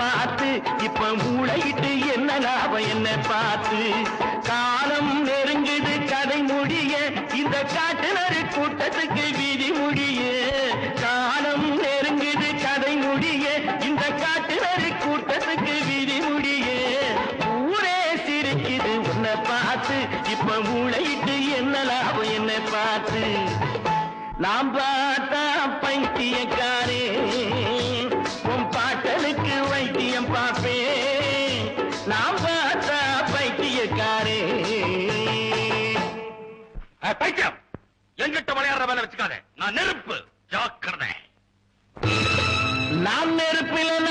பார்த்து இப்ப மூளையிட்டு என்ன லாபம் என்ன பார்த்து? காலம் நெருங்குது கதை முடிய இந்த காட்டுநரு கூட்டத்துக்கு விதி முடிய. காலம் நெருங்குது கதை முடிய இந்த காட்டுநரு கூட்டத்துக்கு விதி முடிய. ஊரே சிரிக்குது உன்னை பார்த்து இப்ப மூளையிட்டு என்ன லாபம் என்ன பார்த்து? நாம் பார்த்தா பைத்தியக்காரே பைத்தியம். எங்கிட்ட விளையாடுற வேலை வச்சுக்காத. நான் நெருப்பு. ஜாக்கிரதை. நாம் நெருப்பில்